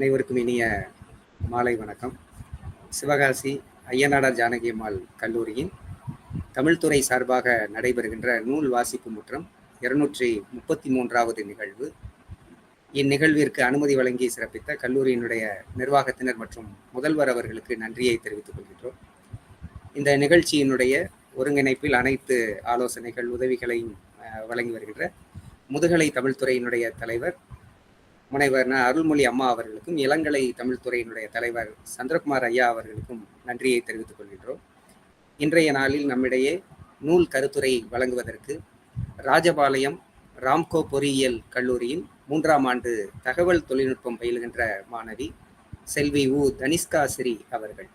அனைவருக்கும் இனிய மாலை வணக்கம். சிவகாசி ஐயனாடார் ஜானகி அம்மாள் கல்லூரியின் தமிழ்துறை சார்பாக நடைபெறுகின்ற நூல் வாசிப்பு முற்றம் இருநூற்றி முப்பத்தி மூன்றாவது நிகழ்வு. இந்நிகழ்விற்கு அனுமதி வழங்கி சிறப்பித்த கல்லூரியினுடைய நிர்வாகத்தினர் மற்றும் முதல்வர் அவர்களுக்கு நன்றியை தெரிவித்துக் கொள்கின்றோம். இந்த நிகழ்ச்சியினுடைய ஒருங்கிணைப்பில் அனைத்து ஆலோசனைகள் உதவிகளையும் வழங்கி வருகின்ற முதுகலை தமிழ்துறையினுடைய தலைவர் முனைவர் அருள்மொழி அம்மா அவர்களுக்கும் இளங்கலை தமிழ்துறையினுடைய தலைவர் சந்திரகுமார் ஐயா அவர்களுக்கும் நன்றியை தெரிவித்துக் கொள்கின்றோம். இன்றைய நாளில் நம்மிடையே நூல் கருத்துரை வழங்குவதற்கு ராஜபாளையம் ராம்கோ பொறியியல் கல்லூரியின் மூன்றாம் ஆண்டு தகவல் தொழில்நுட்பம் பயிலுகின்ற மாணவி செல்வி உ தனிஷ்கா ஸ்ரீ அவர்கள்.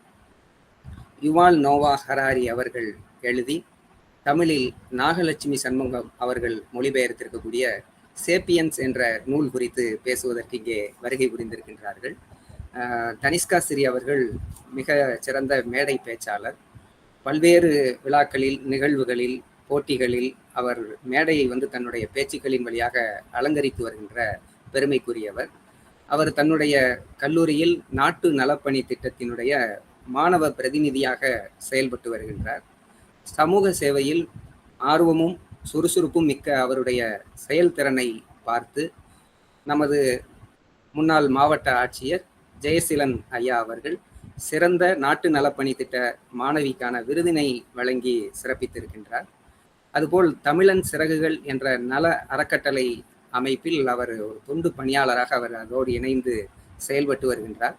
யுவால் நோவா ஹராரி அவர்கள் எழுதி தமிழில் நாகலட்சுமி சண்முகம் அவர்கள் மொழிபெயர்த்திருக்கக்கூடிய சேப்பியன்ஸ் என்ற நூல் குறித்து பேசுவதற்கு இங்கே வருகை புரிந்திருக்கின்றார்கள். தனிஷ்கா சிறி அவர்கள் மிக சிறந்த மேடை பேச்சாளர். பல்வேறு விழாக்களில் நிகழ்வுகளில் போட்டிகளில் அவர் மேடையை வந்து தன்னுடைய பேச்சுக்களின் வழியாக அலங்கரித்து வருகின்ற பெருமைக்குரியவர். அவர் தன்னுடைய கல்லூரியில் நாட்டு நலப்பணி திட்டத்தினுடைய மாணவ பிரதிநிதியாக செயல்பட்டு வருகின்றார். சமூக சேவையில் ஆர்வமும் சுறுசுறுப்பும் மிக்க அவருடைய செயல்திறனை பார்த்து நமது முன்னாள் மாவட்ட ஆட்சியர் ஜெயசீலன் ஐயா அவர்கள் சிறந்த நாட்டு நலப்பணி திட்ட மாணவிக்கான விருதினை வழங்கி சிறப்பித்திருக்கின்றார். அதுபோல் தமிழன் சிறகுகள் என்ற நல அறக்கட்டளை அமைப்பில் அவர் ஒரு தொண்டு பணியாளராக அவர் அதோடு இணைந்து செயல்பட்டு வருகின்றார்.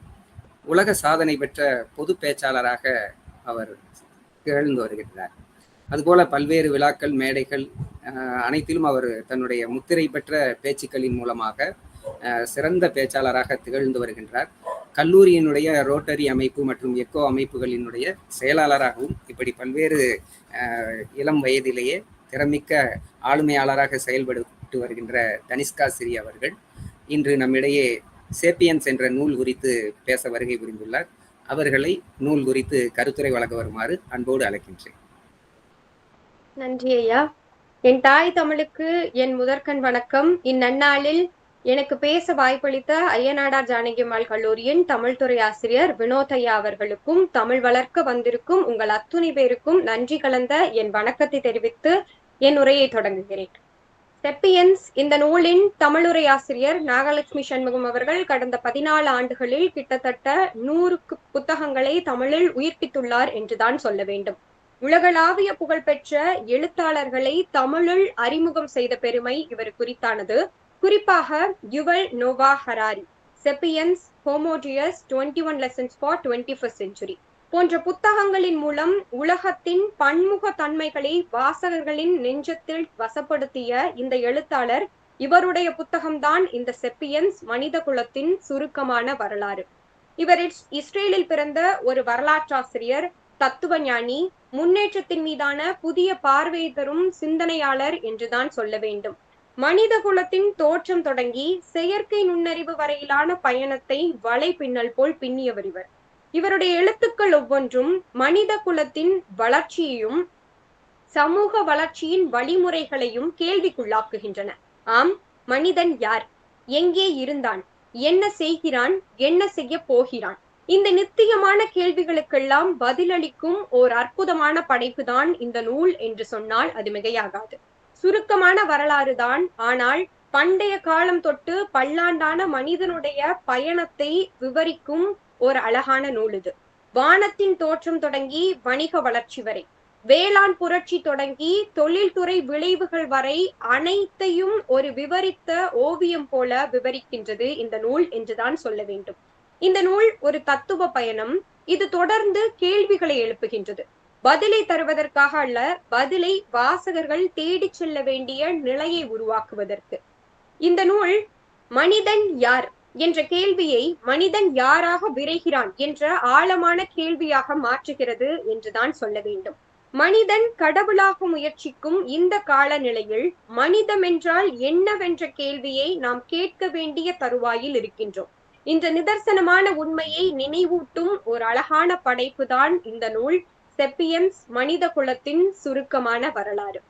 உலக சாதனை பெற்ற பொது பேச்சாளராக அவர் திகழ்ந்து வருகின்றார். அதுபோல பல்வேறு விழாக்கள் மேடைகள் அனைத்திலும் அவர் தன்னுடைய முத்திரை பெற்ற பேச்சுக்களின் மூலமாக சிறந்த பேச்சாளராக திகழ்ந்து வருகின்றார். கல்லூரியினுடைய ரோட்டரி அமைப்பு மற்றும் எக்கோ அமைப்புகளினுடைய செயலாளராகவும் இப்படி பல்வேறு இளம் வயதிலேயே திறமிக்க ஆளுமையாளராக செயல்பட்டு வருகின்ற தனிஷ்கா சிறி அவர்கள் இன்று நம்மிடையே சேப்பியன்ஸ் என்ற நூல் குறித்து பேச வருகை புரிந்துள்ளார். அவர்களை நூல் குறித்து கருத்துரை வழங்க வருமாறு அன்போடு அழைக்கின்றேன். நன்றி ஐயா. என் தாய் தமிழுக்கு என் முதற்கண் வணக்கம். இந்நன்னாளில் எனக்கு பேச வாய்ப்பளித்த ஐயனாடார் ஜானகியம்மாள் கல்லூரியின் தமிழ்துறை ஆசிரியர் வினோத் ஐயா அவர்களுக்கும் தமிழ் வளர்க்க வந்திருக்கும் உங்கள் அத்துணை பேருக்கும் நன்றி கலந்த என் வணக்கத்தை தெரிவித்து என் உரையை தொடங்குகிறேன். செப்பியன்ஸ் இந்த நூலின் தமிழுரை ஆசிரியர் நாகலட்சுமி சண்முகம் அவர்கள் கடந்த பதினாலு ஆண்டுகளில் கிட்டத்தட்ட நூறுக்கு புத்தகங்களை தமிழில் உயிர்ப்பித்துள்ளார் என்றுதான் சொல்ல வேண்டும். உலகளாவிய புகழ்பெற்ற எழுத்தாளர்களை தமிழில் அறிமுகம் செய்த பெருமை இவர் குறித்தானது. குறிப்பாக Yuval Noah Harari Sapiens Homo Deus twenty one lessons for twenty first century போன்ற புத்தகங்களின் மூலம் உலகத்தின் பன்முக தன்மைகளை வாசகர்களின் நெஞ்சத்தில் வசப்படுத்திய இந்த எழுத்தாளர் இவருடைய புத்தகம்தான் இந்த செப்பியன்ஸ் மனித குலத்தின் சுருக்கமான வரலாறு. இவர் இஸ்ரேலில் பிறந்த ஒரு வரலாற்றாசிரியர் தத்துவ ஞானி முன்னேற்றத்தின் மீதான புதிய பார்வை தரும் சிந்தனையாளர் என்றுதான் சொல்ல வேண்டும். மனித குலத்தின் தோற்றம் தொடங்கி செயற்கை நுண்ணறிவு வரையிலான பயணத்தை வலை பின்னல் போல் பின்னியவர் இவர். இவருடைய எழுத்துக்கள் ஒவ்வொன்றும் மனித குலத்தின் வளர்ச்சியையும் சமூக வளர்ச்சியின் வழிமுறைகளையும் கேள்விக்குள்ளாக்குகின்றன. ஆம் மனிதன் யார்? எங்கே இருந்தான்? என்ன செய்கிறான்? என்ன செய்ய போகிறான்? இந்த நித்தியமான கேள்விகளுக்கெல்லாம் பதிலளிக்கும் ஓர் அற்புதமான படைப்புதான் இந்த நூல் என்று சொன்னால் அது மிகையாகாது. சுருக்கமான வரலாறு தான் ஆனால் பண்டைய காலம் தொட்டு பல்லாண்டான மனிதனுடைய பயணத்தை விவரிக்கும் ஒரு அழகான நூல் இது. வானத்தின் தோற்றம் தொடங்கி வணிக வளர்ச்சி வரை வேளாண் புரட்சி தொடங்கி தொழில்துறை விளைவுகள் வரை அனைத்தையும் ஒரு விவரித்த ஓவியம் போல விவரிக்கின்றது இந்த நூல் என்றுதான் சொல்ல வேண்டும். இந்த நூல் ஒரு தத்துவ பயணம். இது தொடர்ந்து கேள்விகளை எழுப்புகின்றது. பதிலை தருவதற்காக அல்ல பதிலை வாசகர்கள் தேடிச் செல்ல வேண்டிய நிலையை உருவாக்குவதற்கு. இந்த நூல் மனிதன் யார் என்ற கேள்வியை மனிதன் யாராக விரைகிறான் என்ற ஆழமான கேள்வியாக மாற்றுகிறது என்றுதான் சொல்ல வேண்டும். மனிதன் கடவுளாக முயற்சிக்கும் இந்த காலநிலையில் மனிதம் என்றால் என்னவென்ற கேள்வியை நாம் கேட்க வேண்டிய தருவாயில் இருக்கின்றோம். இந்த நிதர்சனமான உண்மையை நினைவூட்டும் ஒரு அழகான படைப்புதான் இந்த நூல். செப்பியன்ஸ் மனித குலத்தின் சுருக்கமான வரலாறு.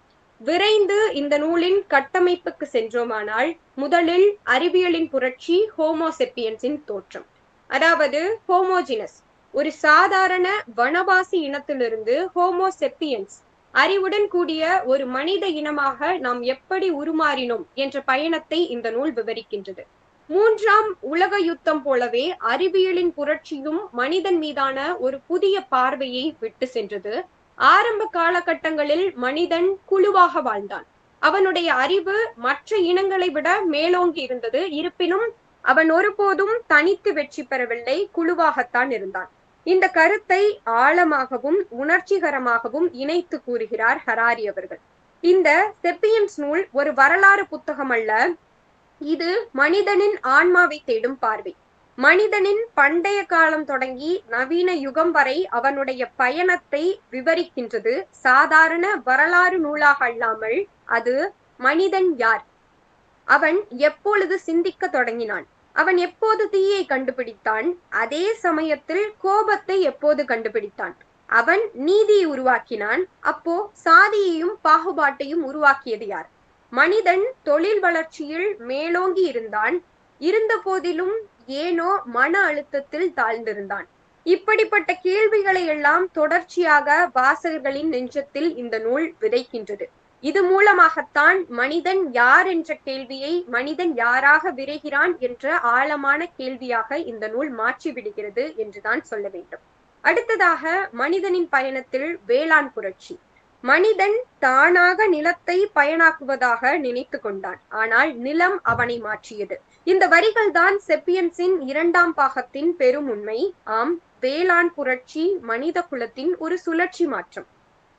விரைந்து இந்த நூலின் கட்டமைப்புக்கு சென்றோமானால் முதலில் அறிவியலின் புரட்சி ஹோமோசெப்பியன்ஸின் தோற்றம். அதாவது ஹோமோஜினஸ். ஒரு சாதாரண வனவாசி இனத்திலிருந்து ஹோமோசெப்பியன்ஸ் அறிவுடன் கூடிய ஒரு மனித இனமாக நாம் எப்படி உருமாறினோம் என்ற பயணத்தை இந்த நூல் விவரிக்கின்றது. மூன்றாம் உலக யுத்தம் போலவே அறிவியலின் புரட்சியும் மனிதன் மீதான ஒரு புதிய பார்வையை விட்டு சென்றது. ஆரம்ப காலகட்டங்களில் மனிதன் குழுவாக வாழ்ந்தான். அவனுடைய அறிவு மற்ற இனங்களை விட மேலோங்கி இருந்தது. இருப்பினும் அவன் ஒருபோதும் தனித்து வெற்றி பெறவில்லை குழுவாகத்தான் இருந்தான். இந்த கருத்தை ஆழமாகவும் உணர்ச்சிகரமாகவும் இணைத்து கூறுகிறார் ஹராரி அவர்கள். இந்த செப்பியன்ஸ் நூல் ஒரு வரலாறு புத்தகம் அல்ல இது மனிதனின் ஆன்மாவை தேடும் பார்வை. மனிதனின் பண்டைய காலம் தொடங்கி நவீன யுகம் வரை அவனுடைய பயணத்தை விவரிக்கின்றது. சாதாரண வரலாறு நூலாக அல்லாமல் அது மனிதன் யார்? அவன் எப்பொழுது சிந்திக்க தொடங்கினான்? அவன் எப்போது தீயை கண்டுபிடித்தான்? அதே சமயத்தில் கோபத்தை எப்போது கண்டுபிடித்தான்? அவன் நீதியை உருவாக்கினான். அப்போ சாதியையும் பாகுபாட்டையும் உருவாக்கியது யார்? மனிதன் தொழில் வளர்ச்சியில் மேலோங்கி இருந்தான். இருந்த போதிலும் ஏனோ மன அழுத்தத்தில் தாழ்ந்திருந்தான். இப்படிப்பட்ட கேள்விகளை எல்லாம் தொடர்ச்சியாக வாசகர்களின் நெஞ்சத்தில் இந்த நூல் விதைக்கின்றது. இது மூலமாகத்தான் மனிதன் யார் என்ற கேள்வியை மனிதன் யாராக விரைகிறான் என்ற ஆழமான கேள்வியாக இந்த நூல் மாற்றி விடுகிறது என்றுதான் சொல்ல வேண்டும். அடுத்ததாக மனிதனின் பயணத்தில் வேளாண் புரட்சி. மனிதன் தானாக நிலத்தை பயனாக்குவதாக நினைத்து கொண்டான். ஆனால் நிலம் அவனை மாற்றியது. இந்த வரிகள் தான் செப்பியன்ஸின் இரண்டாம் பாகத்தின் பெரும் உண்மை. ஆம் வேளாண் புரட்சி மனித குலத்தின் ஒரு சுழற்சி மாற்றம்.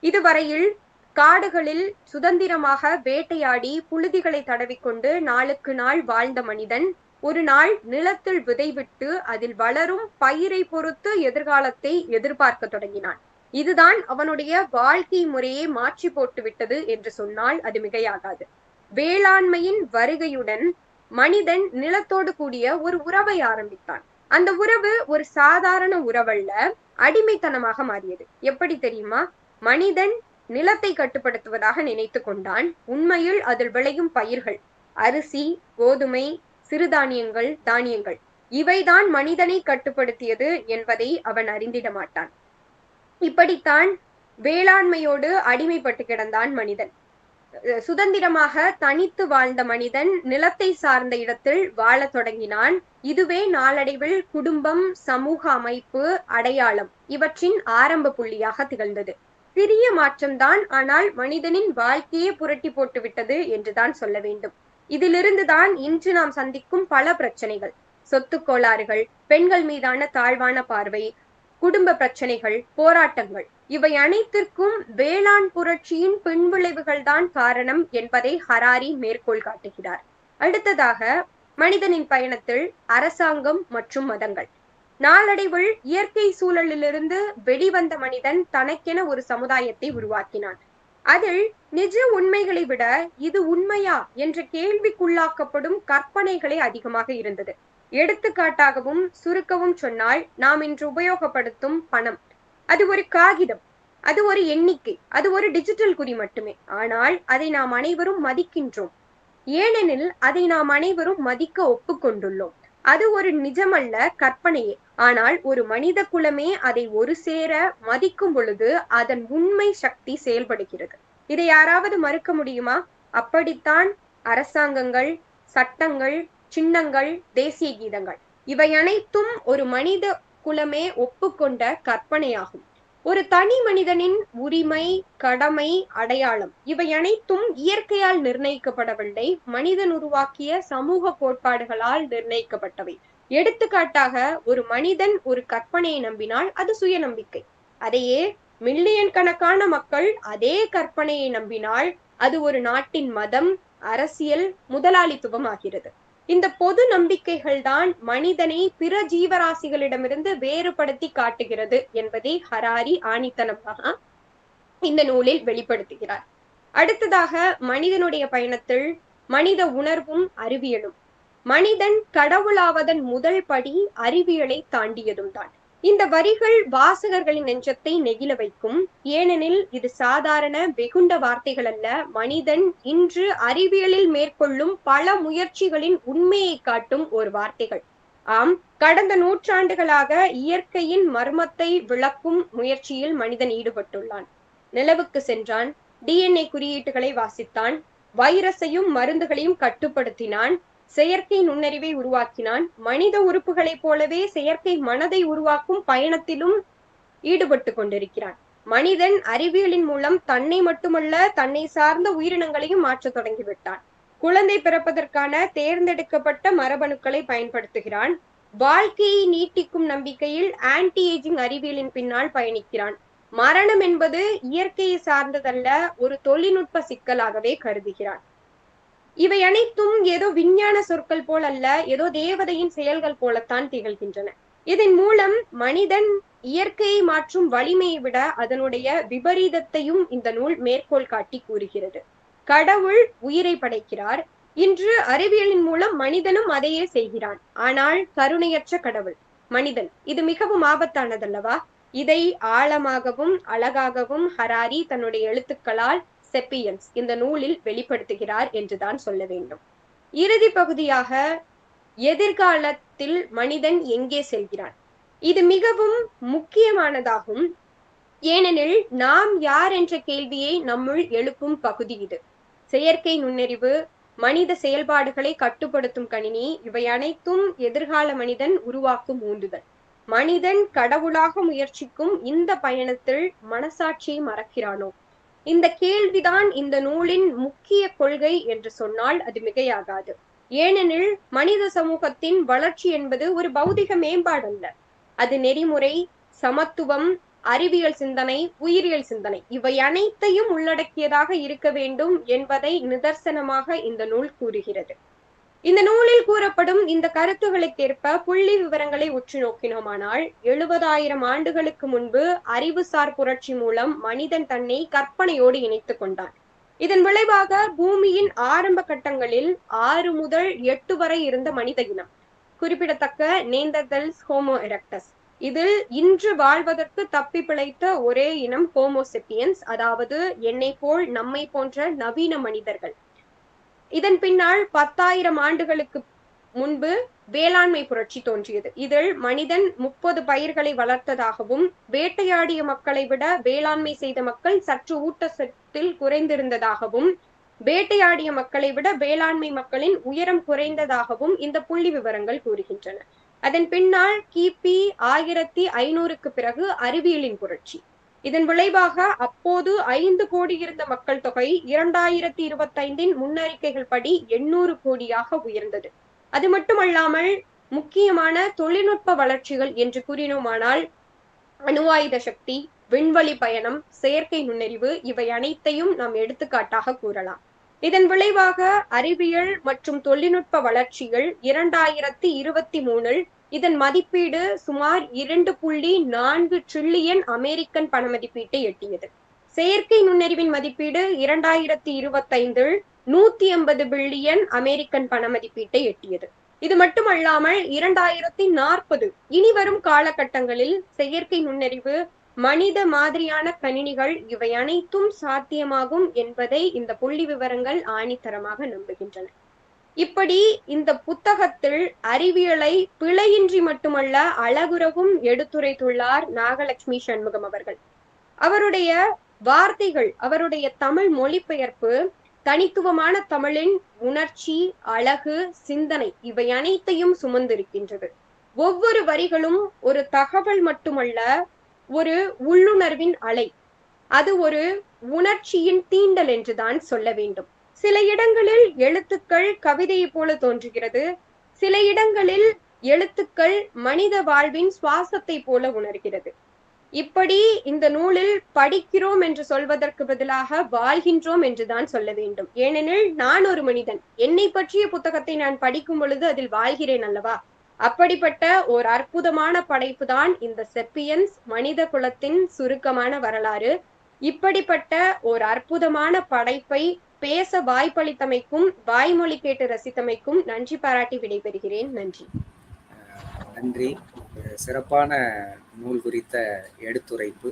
இதுவரையில் காடுகளில் சுதந்திரமாக வேட்டையாடி புழுதிகளை தடவிக்கொண்டு நாளுக்கு நாள் வாழ்ந்த மனிதன் ஒரு நாள் நிலத்தில் விதைவிட்டு அதில் வளரும் பயிரை பொறுத்து எதிர்காலத்தை எதிர்பார்க்க தொடங்கினான். இதுதான் அவனுடைய வாழ்க்கை முறையை மாற்றி போட்டு விட்டது என்று சொன்னால் அது மிகையாகாது. வேளாண்மையின் வருகையுடன் மனிதன் நிலத்தோடு கூடிய ஒரு உறவை ஆரம்பித்தான். அந்த உறவு ஒரு சாதாரண உறவல்ல அடிமைத்தனமாக மாறியது. எப்படி தெரியுமா? மனிதன் நிலத்தை கட்டுப்படுத்துவதாக நினைத்து கொண்டான். உண்மையில் அதில் விளையும் பயிர்கள் அரிசி கோதுமை சிறுதானியங்கள் தானியங்கள் இவைதான் மனிதனை கட்டுப்படுத்தியது என்பதை அவன் அறிந்திட மாட்டான். இப்படித்தான் வேளாண்மையோடு அடிமைப்பட்டு கிடந்தான் மனிதன். சுதந்திரமாக தனித்து வாழ்ந்த மனிதன் நிலத்தை சார்ந்த இடத்தில் வாழத் தொடங்கினான். இதுவே நாளடைவில் குடும்பம் சமூக அமைப்பு அடையாளம் இவற்றின் ஆரம்ப புள்ளியாக திகழ்ந்தது. சிறிய மாற்றம்தான் ஆனால் மனிதனின் வாழ்க்கையே புரட்டி போட்டு விட்டது என்றுதான் சொல்ல வேண்டும். இதிலிருந்துதான் இன்று நாம் சந்திக்கும் பல பிரச்சனைகள். சொத்து கோளாறுகள் பெண்கள் மீதான தாழ்வான பார்வை குடும்ப பிரச்சனைகள் போராட்டங்கள் இவை அனைத்திற்கும் வேளாண் புரட்சியின் பின்விளைவுகள் தான் காரணம் என்பதை ஹராரி மேற்கோள் காட்டுகிறார். அடுத்ததாக மனிதனின் பயணத்தில் அரசாங்கம் மற்றும் மதங்கள். நாளடைவில் இயற்கை சூழலிலிருந்து வெளிவந்த மனிதன் தனக்கென ஒரு சமுதாயத்தை உருவாக்கினான். அதில் நிஜ உண்மைகளை விட இது உண்மையா என்ற கேள்விக்குள்ளாக்கப்படும் கற்பனைகளே அதிகமாக இருந்தது. எடுத்துக்காட்டாகவும் சுருக்கவும் சொன்னால் நாம் இன்று உபயோகப்படுத்தும் பணம். அது ஒரு காகிதம். அது ஒரு எண்ணிக்கை. அது ஒரு டிஜிட்டல் குறி மட்டுமே. ஆனால் அதை நாம் அனைவரும் மதிக்கின்றோம். ஏனெனில் அதை நாம் அனைவரும் மதிக்க ஒப்புக்கொண்டுள்ளோம். அது ஒரு நிஜமல்ல கற்பனையே. ஆனால் ஒரு மனித குலமே அதை ஒரு சேர மதிக்கும் பொழுது அதன் உண்மை சக்தி செயல்படுகிறது. இதை யாராவது மறுக்க முடியுமா? அப்படித்தான் அரசாங்கங்கள் சட்டங்கள் சின்னங்கள் தேசிய கீதங்கள். இவை அனைத்தும் ஒரு மனித குலமே ஒப்புக்கொண்ட கற்பனையாகும். ஒரு தனி மனிதனின் உரிமை கடமை அடையாளம் இவை அனைத்தும் இயற்கையால் நிர்ணயிக்கப்படவில்லை. மனிதன் உருவாக்கிய சமூக கோட்பாடுகளால் நிர்ணயிக்கப்பட்டவை. எடுத்துக்காட்டாக ஒரு மனிதன் ஒரு கற்பனையை நம்பினால் அது சுய நம்பிக்கை அதையே மில்லியன் கணக்கான மக்கள் அதே கற்பனையை நம்பினால் அது ஒரு நாட்டின் மதம் அரசியல் முதலாளித்துவம் ஆகிறது இந்த பொது நம்பிக்கைகள் தான் மனிதனை பிற ஜீவராசிகளிடமிருந்து வேறுபடுத்தி காட்டுகிறது என்பதை ஹராரி ஆணித்தனமாக இந்த நூலில் வெளிப்படுத்துகிறார். அடுத்ததாக மனிதனுடைய பயணத்தில் மனித உணர்வும் அறிவியலும். மனிதன் கடவுளாவதன் முதல் படி அறிவியலை தாண்டியதும் தான் இந்த வரிகள் வாசகர்களின் நெஞ்சத்தை நெகிழ வைக்கும். ஏனெனில் இது சாதாரண வெகுண்ட வார்த்தைகள் அல்ல. மனிதன் இன்று அறிவியலில் மேற்கொள்ளும் பல முயற்சிகளின் உண்மையை காட்டும் ஒரு வார்த்தைகள். ஆம் கடந்த நூற்றாண்டுகளாக இயற்கையின் மர்மத்தை விளக்கும் முயற்சியில் மனிதன் ஈடுபட்டுள்ளான். நிலவுக்கு சென்றான். டிஎன்ஏ குறியீட்டுகளை வாசித்தான். வைரஸையும் மருந்துகளையும் கட்டுப்படுத்தினான். செயற்கை நுண்ணறிவை உருவாக்கினான். மனித உறுப்புகளைப் போலவே செயற்கை மனதை உருவாக்கும் பயணத்திலும் ஈடுபட்டு கொண்டிருக்கிறான். மனிதன் அறிவியலின் மூலம் தன்னை மட்டுமல்ல தன்னை சார்ந்த உயிரினங்களையும் மாற்றத் தொடங்கிவிட்டான். குழந்தை பிறப்பதற்கான தேர்ந்தெடுக்கப்பட்ட மரபணுக்களை பயன்படுத்துகிறான். வாழ்க்கையை நீட்டிக்கும் நம்பிக்கையில் ஆன்டி ஏஜிங் அறிவியலின் பின்னால் பயணிக்கிறான். மரணம் என்பது இயற்கையை சார்ந்ததல்ல ஒரு தொழில்நுட்ப சிக்கலாகவே கருதுகிறான். இவை அனைத்தும் ஏதோ விஞ்ஞான சொற்கள் போல் அல்ல ஏதோ தேவதையின் செயல்கள் போலத்தான் திகழ்கின்றன. இதன் மூலம் மனிதன் இயற்கையை மாற்றும் வலிமையை விட அதனுடைய விபரீதத்தையும் இந்த நூல் மேற்கோள் காட்டி கூறுகிறது. கடவுள் உயிரை படைக்கிறார். இன்று அறிவியலின் மூலம் மனிதனும் அதையே செய்கிறான். ஆனால் கருணையற்ற கடவுள் மனிதன் இது மிகவும் ஆபத்தானதல்லவா? இதை ஆழமாகவும் அழகாகவும் ஹராரி தன்னுடைய எழுத்துக்களால் செப்பியன்ஸ் இந்த நூலில் வெளிப்படுத்துகிறார் என்றுதான் சொல்ல வேண்டும். இறுதி பகுதியாக எதிர்காலத்தில் மனிதன் எங்கே செல்கிறான்? இது மிகவும் முக்கியமானதாகும். ஏனெனில் நாம் யார் என்ற கேள்வியை நம்முள் எழுப்பும் பகுதி இது. செயற்கை நுண்ணறிவு மனித செயல்பாடுகளை கட்டுப்படுத்தும் கணினி இவை அனைத்தும் எதிர்கால மனிதன் உருவாக்கும் ஊண்டுதல் மனிதன் கடவுளாக முயற்சிக்கும் இந்த பயணத்தில் மனசாட்சியை மறக்கிறானோ? இந்த கேள்விதான் இந்த நூலின் முக்கிய கொள்கை என்று சொன்னால் அது மிகையாகாது. ஏனெனில் மனித சமூகத்தின் வளர்ச்சி என்பது ஒரு பௌதிக மேம்பாடு அல்ல அது நெறிமுறை சமத்துவம் அறிவியல் சிந்தனை உயிரியல் சிந்தனை இவை அனைத்தையும் உள்ளடக்கியதாக இருக்க வேண்டும் என்பதை நிதர்சனமாக இந்த நூல் கூறுகிறது. இந்த நூலில் கூறப்படும் இந்த கருத்துகளுக்கேற்ப புள்ளி விவரங்களை உற்று நோக்கினோமானால் எழுபதாயிரம் ஆண்டுகளுக்கு முன்பு அறிவுசார் புரட்சி மூலம் மனிதன் தன்னை கற்பனையோடு இணைத்துக் கொண்டான். இதன் விளைவாக பூமியின் ஆரம்ப கட்டங்களில் ஆறு முதல் எட்டு வரை இருந்த மனித இனம். குறிப்பிடத்தக்க நேந்ததல்ஸ் ஹோமோ எரக்டஸ். இதில் இன்று வாழ்வதற்கு தப்பி பிழைத்த ஒரே இனம் ஹோமோசெப்பியன்ஸ் அதாவது என்னை போல் நம்மை போன்ற நவீன மனிதர்கள். இதன் பின்னால் பத்தாயிரம் ஆண்டுகளுக்கு முன்பு வேளாண்மை புரட்சி தோன்றியது. இதில் மனிதன் முப்பது பயிர்களை வளர்த்ததாகவும் வேட்டையாடிய மக்களை விட வேளாண்மை செய்த மக்கள் சற்று ஊட்டச்சத்தில் குறைந்திருந்ததாகவும் வேட்டையாடிய மக்களை விட வேளாண்மை மக்களின் உயரம் குறைந்ததாகவும் இந்த புள்ளி விவரங்கள் கூறுகின்றன. அதன் பின்னால் கிபி ஆயிரத்தி ஐநூறுக்கு பிறகு அறிவியலின் புரட்சி. இதன் விளைவாக அப்போது ஐந்து கோடி இருந்த மக்கள் தொகை இரண்டாயிரத்தி இருபத்தைந்தின் முன்னறிக்கைகள் படி எண்ணூறு கோடியாக உயர்ந்தது. அது மட்டுமல்லாமல் முக்கியமான தொழில்நுட்ப வளர்ச்சிகள் என்று கூறினோமானால் அணுவாயுத சக்தி விண்வெளி பயணம் செயற்கை நுண்ணறிவு இவை அனைத்தையும் நாம் எடுத்துக்காட்டாக கூறலாம். இதன் விளைவாக அறிவியல் மற்றும் தொழில்நுட்ப வளர்ச்சிகள் இரண்டாயிரத்தி இருபத்தி மூணில் இதன் மதிப்பீடு சுமார் இரண்டு புள்ளி நான்கு ட்ரில்லியன் அமெரிக்கன் பண மதிப்பீட்டை எட்டியது. செயற்கை நுண்ணறிவின் மதிப்பீடு இரண்டாயிரத்தி இருபத்தைந்தில் நூத்தி எண்பது பில்லியன் அமெரிக்கன் பண மதிப்பீட்டை எட்டியது. இது மட்டுமல்லாமல் இரண்டாயிரத்தி நாற்பது இனி வரும் காலகட்டங்களில் செயற்கை நுண்ணறிவு மனித மாதிரியான கணினிகள் இவை அனைத்தும் சாத்தியமாகும் என்பதை இந்த புள்ளி விவரங்கள் ஆணித்தரமாக நம்புகின்றன. இப்படி இந்த புத்தகத்தில் அறிவியலை பிழையின்றி மட்டுமல்ல அழகுறவும் எடுத்துரைத்துள்ளார் நாகலட்சுமி சண்முகம் அவர்கள். அவருடைய வார்த்தைகள் அவருடைய தமிழ் மொழிபெயர்ப்பு தனித்துவமான தமிழின் உணர்ச்சி அழகு சிந்தனை இவை அனைத்தையும் சுமந்திருக்கின்றது. ஒவ்வொரு வரிகளும் ஒரு தகவல் மட்டுமல்ல ஒரு உள்ளுணர்வின் அலை. அது ஒரு உணர்ச்சியின் தீண்டல் என்றுதான் சொல்ல வேண்டும். சில இடங்களில் எழுத்துக்கள் கவிதையை போல தோன்றுகிறது. சில இடங்களில் எழுத்துக்கள் மனித வாழ்வின் சுவாசத்தை போல உணர்கிறது. இப்படி இந்த நூலில் படிக்கிறோம் என்று சொல்வதற்கு பதிலாக வாழ்கின்றோம் என்றுதான் சொல்ல வேண்டும். ஏனெனில் நான் ஒரு மனிதன். என்னை பற்றிய புத்தகத்தை நான் படிக்கும் பொழுது அதில் வாழ்கிறேன் அல்லவா? அப்படிப்பட்ட ஒரு அற்புதமான படைப்பு தான் இந்த செப்பியன்ஸ் மனித குலத்தின் சுருக்கமான வரலாறு. இப்படிப்பட்ட ஒரு அற்புதமான படைப்பை பேச வாய்ப்பளித்தமைக்கும் வாய்மொழி கேட்டு ரசித்தமைக்கும் நன்றி பாராட்டி விடைபெறுகிறேன். நன்றி. நன்றி. சிறப்பான நூல் குறித்த எடுத்துரைப்பு.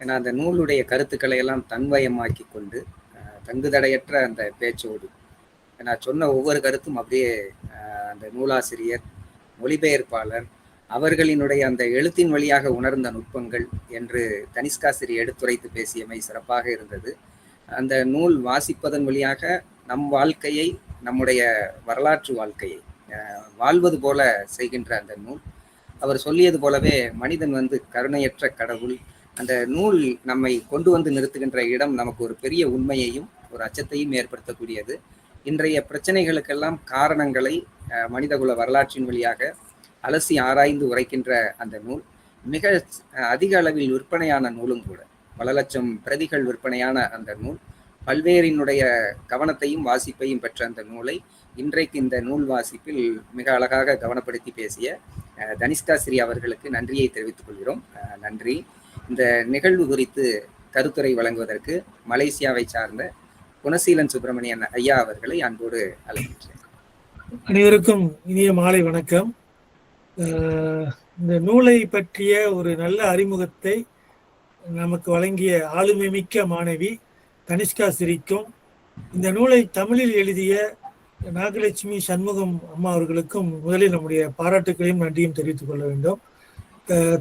ஏன்னா அந்த நூலுடைய கருத்துக்களை எல்லாம் தன்வயமாக்கி கொண்டு தங்குதடையற்ற அந்த பேச்சோடு நான் சொன்ன ஒவ்வொரு கருத்தும் அப்படியே அந்த நூலாசிரியர் மொழிபெயர்ப்பாளர் அவர்களினுடைய அந்த எழுத்தின் வழியாக உணர்ந்த நுட்பங்கள் என்று தனிஷ்காசிரி எடுத்துரைத்து பேசியமை சிறப்பாக இருந்தது. அந்த நூல் வாசிப்பதன் வழியாக நம் வாழ்க்கையை நம்முடைய வரலாற்று வாழ்க்கையை வாழ்வது போல செய்கின்ற அந்த நூல். அவர் சொல்லியது போலவே மனிதன் வந்து கருணையற்ற கடவுள். அந்த நூல் நம்மை கொண்டு வந்து நிறுத்துகின்ற இடம் நமக்கு ஒரு பெரிய உண்மையையும் ஒரு அச்சத்தையும் ஏற்படுத்தக்கூடியது. இன்றைய பிரச்சனைகளுக்கெல்லாம் காரணங்களை மனிதகுல வரலாற்றின் வழியாக அலசி ஆராய்ந்து உரைக்கின்ற அந்த நூல். மிக அதிக அளவில் விற்பனையான நூலும் கூட. பல லட்சம் பிரதிகள் விற்பனையான அந்த நூல் பல்வேறினுடைய கவனத்தையும் வாசிப்பையும் பெற்ற அந்த நூலை இன்றைக்கு இந்த நூல் வாசிப்பில் மிக அழகாக கவனப்படுத்தி பேசிய தனிஷ்காஸ்ரீ அவர்களுக்கு நன்றியை தெரிவித்துக் கொள்கிறோம். நன்றி. இந்த நிகழ்வு குறித்து கருத்துரை வழங்குவதற்கு மலேசியாவை சார்ந்த குணசீலன் சுப்பிரமணியன் ஐயா அவர்களை அன்போடு அழைக்கின்றேன். அனைவருக்கும் இனிய மாலை வணக்கம். இந்த நூலை பற்றிய ஒரு நல்ல அறிமுகத்தை நமக்கு வழங்கிய ஆளுமை மிக்க மாணவி கனிஷ்கா சிரிக்கும். இந்த நூலை தமிழில் எழுதிய நாகலட்சுமி சண்முகம் அம்மா அவர்களுக்கும் முதலில் நம்முடைய பாராட்டுகளையும் நன்றியும் தெரிவித்துக் கொள்ள வேண்டும்.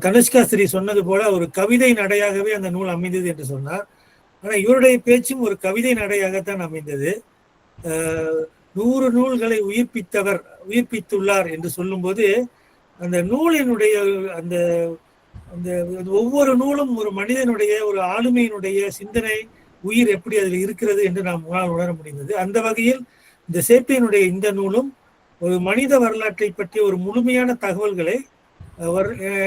கனிஷ்கா ஸ்ரீ சொன்னது போல ஒரு கவிதை நடையாகவே அந்த நூல் அமைந்தது என்று சொன்னார். ஆனால் இவருடைய பேச்சும் ஒரு கவிதை நடையாகத்தான் அமைந்தது. நூறு நூல்களை உயிர்ப்பித்தவர் உயிர்ப்பித்துள்ளார் என்று சொல்லும்போது அந்த நூலினுடைய அந்த அந்த ஒவ்வொரு நூலும் ஒரு மனிதனுடைய ஒரு ஆளுமையினுடைய சிந்தனை உயிர் எப்படி அதில் இருக்கிறது என்று நாம் உணர முடிந்தது. அந்த வகையில் இந்த சேப்பியனுடைய இந்த நூலும் ஒரு மனித வரலாற்றை பற்றிய ஒரு முழுமையான தகவல்களை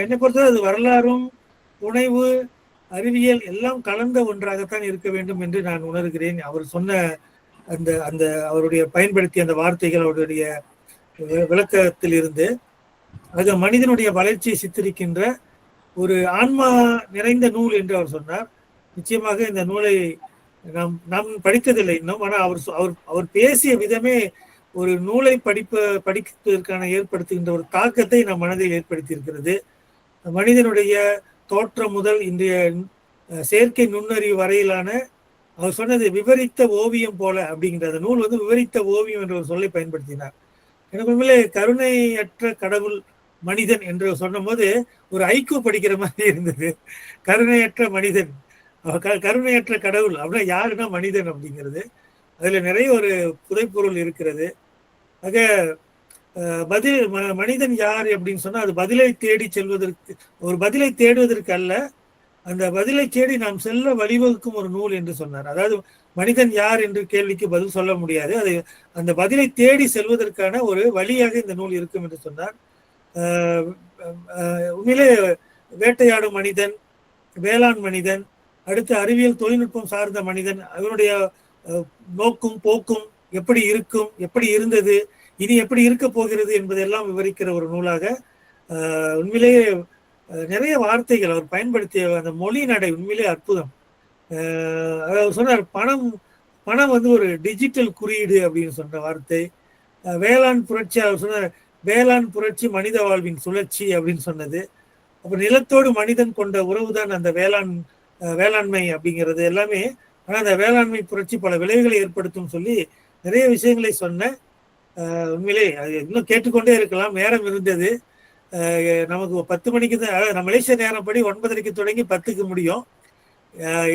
என்னை பொறுத்தவரை அது வரலாறும் உணவு அறிவியல் எல்லாம் கலந்த ஒன்றாகத்தான் இருக்க வேண்டும் என்று நான் உணர்கிறேன். அவர் சொன்ன அந்த அந்த அவருடைய பயன்படுத்திய அந்த வார்த்தைகள் அவருடைய விளக்கத்தில் இருந்து அது மனிதனுடைய வளர்ச்சியை சித்தரிக்கின்ற ஒரு ஆன்மா நிறைந்த நூல் என்று அவர் சொன்னார். நிச்சயமாக இந்த நூலை நாம் நாம் படித்ததில்லை இன்னும். ஆனால் அவர் அவர் அவர் பேசிய விதமே ஒரு நூலை படிப்ப படிப்பதற்கான ஏற்படுத்துகின்ற ஒரு தாக்கத்தை நம் மனதில் ஏற்படுத்தியிருக்கிறது. மனிதனுடைய தோற்றம் முதல் இன்றைய செயற்கை நுண்ணறிவு வரையிலான அவர் சொன்னது விவரித்த ஓவியம் போல அப்படிங்கிற அந்த நூல் வந்து விவரித்த ஓவியம் என்ற ஒரு சொல்லை பயன்படுத்தினார். எனக்கு உண்மையிலே கருணையற்ற கடவுள் மனிதன் என்று சொன்ன போது ஒரு ஐக்கிய படிக்கிற மாதிரி இருந்தது. கருணையற்ற மனிதன். கருணையற்ற கடவுள். அப்படின்னா யாருன்னா மனிதன் அப்படிங்கிறது. அதுல நிறைய ஒரு புதைப்பொருள் இருக்கிறது. ஆக பதில் மனிதன் யார் அப்படின்னு சொன்னா அது பதிலை தேடி செல்வதற்கு ஒரு பதிலை தேடுவதற்கு அல்ல. அந்த பதிலை தேடி நாம் செல்ல வழிவகுக்கும் ஒரு நூல் என்று சொன்னார். அதாவது மனிதன் யார் என்று கேள்விக்கு பதில் சொல்ல முடியாது. அது அந்த பதிலை தேடி செல்வதற்கான ஒரு வழியாக இந்த நூல் இருக்கும் என்று சொன்னார். உண்மையிலே வேட்டையாடும் மனிதன் வேளாண் மனிதன் அடுத்து அறிவியல் தொழில்நுட்பம் சார்ந்த மனிதன் அவனுடைய நோக்கும் போக்கும் எப்படி இருக்கும் எப்படி இருந்தது இனி எப்படி இருக்க போகிறது என்பதெல்லாம் விவரிக்கிற ஒரு நூலாக உண்மையிலேயே நிறைய வார்த்தைகள் அவர் பயன்படுத்திய அந்த மொழி நடை உண்மையிலே அற்புதம். அதாவது சொன்னார் பணம் பணம் வந்து ஒரு டிஜிட்டல் குறியீடு அப்படின்னு சொன்ன வார்த்தை. வேளாண் புரட்சி அவர் சொன்னார் வேளாண் புரட்சி மனித வாழ்வின் சுழற்சி அப்படின்னு சொன்னது. அப்புறம் நிலத்தோடு மனிதன் கொண்ட உறவு தான் அந்த வேளாண் வேளாண்மை அப்படிங்கிறது எல்லாமே. ஆனால் அந்த வேளாண்மை புரட்சி பல விளைவுகளை ஏற்படுத்தும் சொல்லி நிறைய விஷயங்களை சொன்ன உண்மையிலே அது இன்னும் கேட்டுக்கொண்டே இருக்கலாம். நேரம் இருந்தது. நமக்கு பத்து மணிக்கு தான் நம்ம மலேசிய நேரப்படி ஒன்பதரைக்கு தொடங்கி பத்துக்கு முடியும்.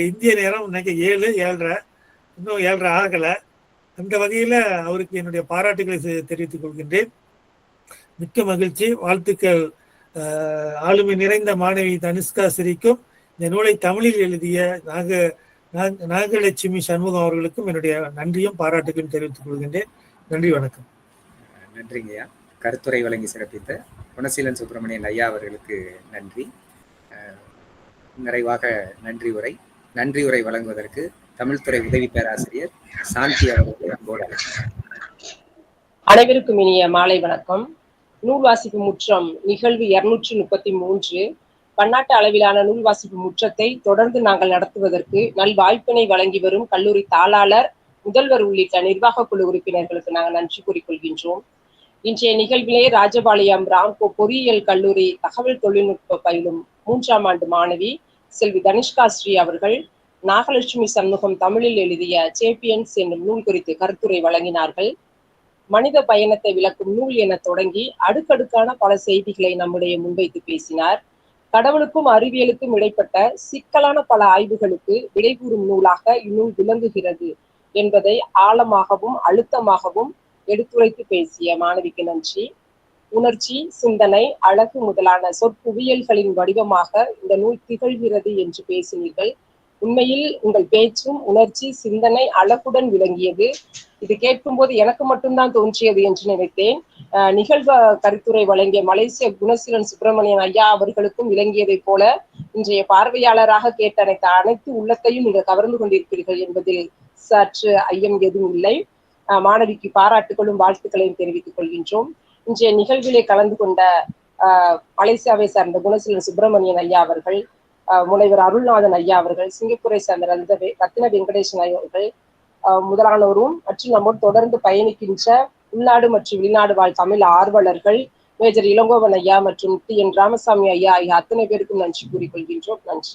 இந்திய நேரம் இன்னைக்கு ஏழு ஏழரை இன்னும் ஏழரை ஆகலை. அந்த வகையில் அவருக்கு என்னுடைய பாராட்டுகளை தெரிவித்துக் கொள்கின்றேன். மிக்க மகிழ்ச்சி. வாழ்த்துக்கள். ஆளுமை நிறைந்த மாணவி தனுஷ்கா சிரிக்கும். இந்த நூலை தமிழில் எழுதிய நாக நாகலட்சுமி சண்முகம் அவர்களுக்கும் என்னுடைய நன்றியும் பாராட்டுகளையும் தெரிவித்துக் கொள்கின்றேன். நன்றி வணக்கம். நன்றிங்கய்யா கருத்துரை வழங்கி சிறப்பித்த குணசீலன் சுப்பிரமணியன் ஐயா அவர்களுக்கு நன்றி. நிறைவாக நன்றி உரை. நன்றி உரை வழங்குவதற்கு தமிழ்துறை உதவி பேராசிரியர் சாந்தி அவர்கள் அன்போடு அனைவருக்கும் இனிய மாலை வணக்கம். நூல் வாசிப்பு முற்றம் நிகழ்வு இருநூற்றி முப்பத்தி மூன்று. பன்னாட்டு அளவிலான நூல் வாசிப்பு முற்றத்தை தொடர்ந்து நாங்கள் நடத்துவதற்கு நல் வாய்ப்பினை வழங்கி வரும் கல்லூரி தாளாளர் முதல்வர் உள்ளிட்ட நிர்வாக குழு உறுப்பினர்களுக்கு நாங்கள் நன்றி கூறிக்கொள்கின்றோம் இன்றைய நிகழ்விலே ராஜபாளையம் ராம்கோ பொறியியல் கல்லூரி தகவல் தொழில்நுட்ப பயிலும் மூன்றாம் ஆண்டு மாணவி செல்வி தனிஷ்கா ஸ்ரீ அவர்கள் நாகலட்சுமி சண்முகம் தமிழில் எழுதிய சேப்பியன்ஸ் என்னும் நூல் குறித்து கருத்துரை வழங்கினார்கள். மனித பயணத்தை விளக்கும் நூல் என தொடங்கி அடுக்கடுக்கான பல செய்திகளை நம்முடைய முன்வைத்து பேசினார். கடவுளுக்கும் அறிவியலுக்கும் இடைப்பட்ட சிக்கலான பல ஆய்வுகளுக்கு விடைகூறும் நூலாக இந்நூல் விளங்குகிறது என்பதை ஆழமாகவும் அழுத்தமாகவும் எடுத்துரைத்து பேசிய மாணவிக்கு நன்றி. உணர்ச்சி சிந்தனை அழகு முதலான சொற்புவியல்களின் வடிவமாக இந்த நூல் திகழ்கிறது என்று பேசினீர்கள். உண்மையில் உங்கள் பேச்சும் உணர்ச்சி சிந்தனை அழகுடன் விளங்கியது. இது கேட்கும்போது எனக்கு மட்டும்தான் தோன்றியது என்று நினைத்தேன். நிகழ்வு நிகழ்வ கருத்துரை வழங்கிய மலேசிய குணசீலன் சுப்பிரமணியன் ஐயா அவர்களுக்கும் விளங்கியதைப் போல இன்றைய பார்வையாளராக கேட்ட அனைத்து அனைத்து உள்ளத்தையும் நீங்கள் கவர்ந்து கொண்டிருப்பீர்கள் என்பதில் சற்று ஐயம் எதுவும் இல்லை. அஹ் மாணவிக்கு பாராட்டுகளும் வாழ்த்துக்களையும் தெரிவித்துக் கொள்கின்றோம். இன்றைய நிகழ்விலே கலந்து கொண்ட மலேசியாவை சார்ந்த குணசீலன் சுப்பிரமணியன் ஐயா அவர்கள் முனைவர் அருள்நாதன் ஐயா அவர்கள் சிங்கப்பூரை சேர்ந்த ரந்த ரத்ன ரத்தின வெங்கடேசன் ஐயா அவர்கள் முதலானோரும் மற்றும் நம்மோடு தொடர்ந்து பயணிக்கின்ற உள்நாடு மற்றும் வெளிநாடு வாழ் தமிழ் ஆர்வலர்கள் மேஜர் இளங்கோவன் ஐயா மற்றும் டி என் ராமசாமி ஐயா ஆகிய அத்தனை பேருக்கும் நன்றி கூறிக்கொள்கின்றோம். நன்றி.